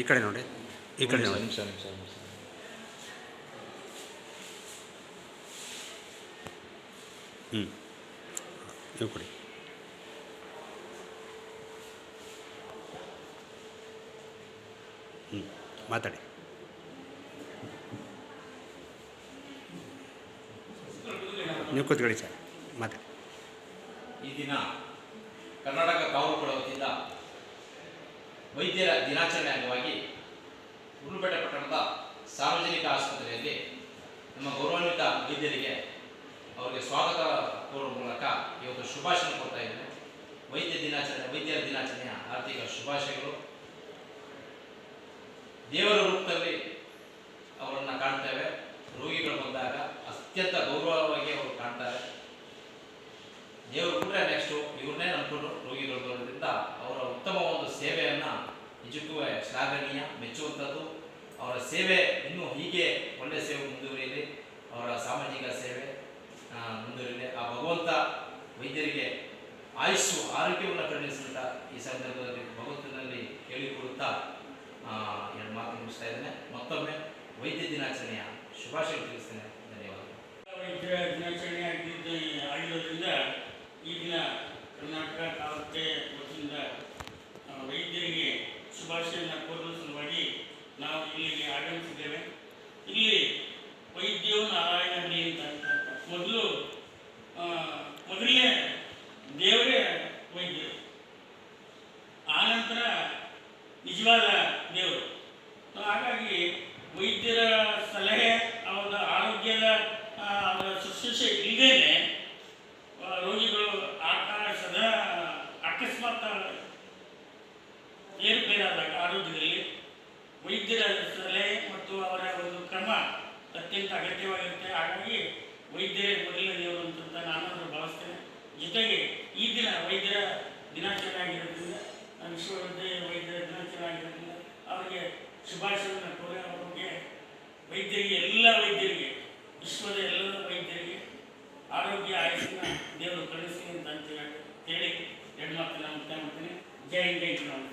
ಈ ಕಡೆ ನೋಡಿ ಈ ಕಡೆ ನೋಡಿ. ನಿಮಿಷ ನಿಮಿಷ ನಿಮಿಷ ಹ್ಞೂ ನೀವು ಕೊಡಿ. ಹ್ಞೂ ಮಾತಾಡಿ. ನೀವು ಕೂತ್ಕೊಳ್ಳಿ ಸರ್ ಮಾತಾಡಿ. ಈ ದಿನ ಕರ್ನಾಟಕ ಕಾವು ವತಿಯಿಂದ ವೈದ್ಯರ ದಿನಾಚರಣೆ ಅಂಗವಾಗಿ ಉರುಳುಪೇಟೆ ಪಟ್ಟಣದ ಸಾರ್ವಜನಿಕ ಆಸ್ಪತ್ರೆಯಲ್ಲಿ ನಮ್ಮ ಗೌರವಾನ್ವಿತ ವೈದ್ಯರಿಗೆ ಅವರಿಗೆ ಸ್ವಾಗತ ಕೋರುವ ಮೂಲಕ ಇವತ್ತು ಶುಭಾಶಯ ಕೊಡ್ತಾ ಇದ್ದೇನೆ. ವೈದ್ಯ ದಿನಾಚರಣೆ, ವೈದ್ಯರ ದಿನಾಚರಣೆಯ ಆರ್ಥಿಕ ಶುಭಾಶಯಗಳು. ದೇವರ ರೂಪದಲ್ಲಿ ಅವರನ್ನು ಕಾಣ್ತೇವೆ. ರೋಗಿಗಳು ಬಂದಾಗ ಅತ್ಯಂತ ಗೌರವವಾಗಿ ಅವರು ಕಾಣ್ತಾರೆ. ದೇವರು ಕೂಡ ನೆಕ್ಸ್ಟು ಇವ್ರನ್ನೇ ನಂಬಿಕೊಂಡು ರೋಗಿಗಳು ಬರೋದ್ರಿಂದ ಅವರ ಉತ್ತಮ ಒಂದು ಸೇವೆಯನ್ನು ನಿಜಕ್ಕೂ ಶ್ಲಾಘನೀಯ, ಮೆಚ್ಚುವಂಥದ್ದು. ಅವರ ಸೇವೆ ಇನ್ನೂ ಹೀಗೆ ಒಳ್ಳೆ ಸೇವೆ ಮುಂದುವರಿಯಲಿ. ಅವರ ಸಾಮಾಜಿಕ ಸೇವೆ ಮುಂದುವರಿಯಲಿ. ಆ ಭಗವಂತ ವೈದ್ಯರಿಗೆ ಆಯುಸ್ಸು, ಆರೋಗ್ಯವನ್ನು ಕರುಣಿಸಿದಂಥ ಈ ಸಂದರ್ಭದಲ್ಲಿ ಭಗವಂತನಲ್ಲಿ ಕೇಳಿಕೊಳ್ಳುತ್ತಾ ಎರಡು ಮಾತು ಮುಗಿಸ್ತಾ ಇದ್ದೇನೆ. ಮತ್ತೊಮ್ಮೆ ವೈದ್ಯ ದಿನಾಚರಣೆಯ ಶುಭಾಶಯ ತಿಳಿಸ್ತೇನೆ ಧನ್ಯವಾದಗಳು ವೈದ್ಯರ ದಿನಾಚರಣೆ ಆಗಿದ್ದು ಆಗಿರೋದ್ರಿಂದ ಈ ದಿನ ಕರ್ನಾಟಕ ಕಾವತ್ತೆ ವತಿಯಿಂದ ಆ, ವೈದ್ಯರಿಗೆ ಶುಭಾಶಯನ ಕೋರಲು ಸಲುವಾಗಿ ನಾವು ಇಲ್ಲಿಗೆ ಆಗಮಿಸಿದ್ದೇವೆ ಇಲ್ಲಿ ವೈದ್ಯವು ನಾರಾಯಣ ಹಳ್ಳಿ ಅಂತ ಮೊದಲು ಆ, ಮೊದಲನೇ ದೇವರೇ ವೈದ್ಯರು ಆನಂತರ ನಿಜವಾದ ದೇವರು. ಹಾಗಾಗಿ ವೈದ್ಯರ ಸಲಹೆ, ಅವರ ಆರೋಗ್ಯದ ಅವರ ಶುಶ್ರೂಷೆ ಇಲ್ಲದೇನೆ ರೋಗಿಗಳು ಆಕಾರ ಸದಾ ಅಕಸ್ಮಾತ್ ಏರುಪೇರಾದಾಗ ಆರೋಗ್ಯದಲ್ಲಿ ವೈದ್ಯರ ಸಲಹೆ ಮತ್ತು ಅವರ ಒಂದು ಕ್ರಮ ಅತ್ಯಂತ ಅಗತ್ಯವಾಗಿರುತ್ತೆ. ಹಾಗಾಗಿ ವೈದ್ಯರೇ ಮೊದಲ ದೇವರು ಅಂತ ನಾನಾದರೂ ಭಾವಿಸ್ತೇನೆ. ಜೊತೆಗೆ ಈ ದಿನ ವೈದ್ಯರ ದಿನಾಚರಣೆ ಆಗಿರೋದ್ರಿಂದ ವಿಶ್ವವಿದ್ಯಾಲಯ ವೈದ್ಯರ ದಿನಾಚರಣೆ ಆಗಿರೋದ್ರಿಂದ ಅವರಿಗೆ ಶುಭಾಶಯವನ್ನು ಕೋರಿ ಅವರಿಗೆ ವೈದ್ಯರಿಗೆ ಎಲ್ಲ ವೈದ್ಯರಿಗೆ, ವಿಶ್ವದ ಎಲ್ಲ ವೈದ್ಯರಿಗೆ ಆರೋಗ್ಯ ಆಯುಷನ್ನ ದೇವರು ಕಳಿಸಿ ಅಂತ ಅಂತೇಳಿ ಹೇಳಿ, ಹೆಣ್ಮಕ್ಳನ್ನ ಮುಖ್ಯ ಮಾಡ್ತೀನಿ. ಜೈ ಹಿಂದ್, ಜೈ ಚುನಾವಣೆ